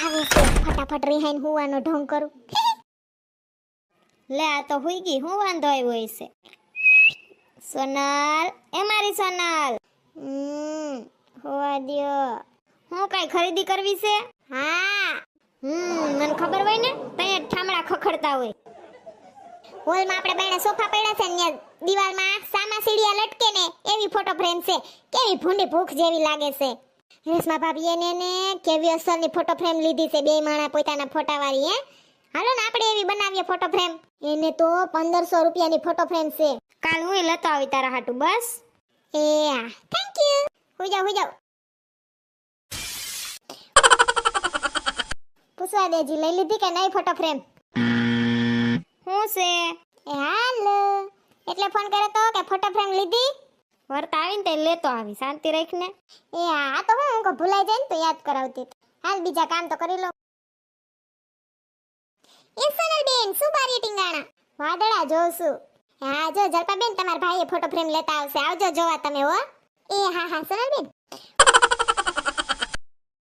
આવે છે. ફટાફટ રિહાઈન હુવાનો ઢોંગ કરું. લે આ તો હુઈ ગઈ હું વાંધો આવ્યો હશે? સોનાલ એ મારી સોનાલ. હમ હોવા દ્યો. હું કઈ ખરીદી કરવી છે? હા. હમ મને ખબર હોય ને તને ઠામડા ખખડતા હોય. હોલમાં આપણે બેણે સોફા પડ્યા છે ને દિવાલમાં સામા સીડિયા લટકે ને એવી ફોટો ફ્રેમ છે. કેવી ભૂંડી ભૂખ જેવી લાગે છે. રેશમા ભાભી એને ને કેવી અસરની ફોટો ફ્રેમ લીધી છે બે માણા પોતાના ફોટાવાળી હે? હાલો ને આપણે એવી બનાવીએ ફોટો ફ્રેમ એને તો પંદરસો રૂપિયાની ફોટો ફ્રેમ છે. કાલ હું લેતો આવી તારા હાટુ, બસ? એ હા થેન્ક યુ હુઈ જાઓ હુઈ જાઓ પૂછવા દેજી લઈ લીધી કે નહીં ફોટો ફ્રેમ હું છે? હાલો. એટલે ફોન કર્યો તો કે ફોટો ફ્રેમ લીધી? વર્ત આવીને તે લેતો આવી, શાંતિ રાખને. એ આ તો હું કહું, ભૂલાઈ જાય ને તો યાદ કરાવતી. હાલ બીજા કામ તો કરી લો એ સોનલ બેન, શું બારી ટીંગાણા? વાદળા જોઉં હા જો જલપા બેન તમારા ભાઈએ ફોટો ફ્રેમ લેતા આવશે. આવજો, જોવા તમે હો. એ હા હા સોનલ બેન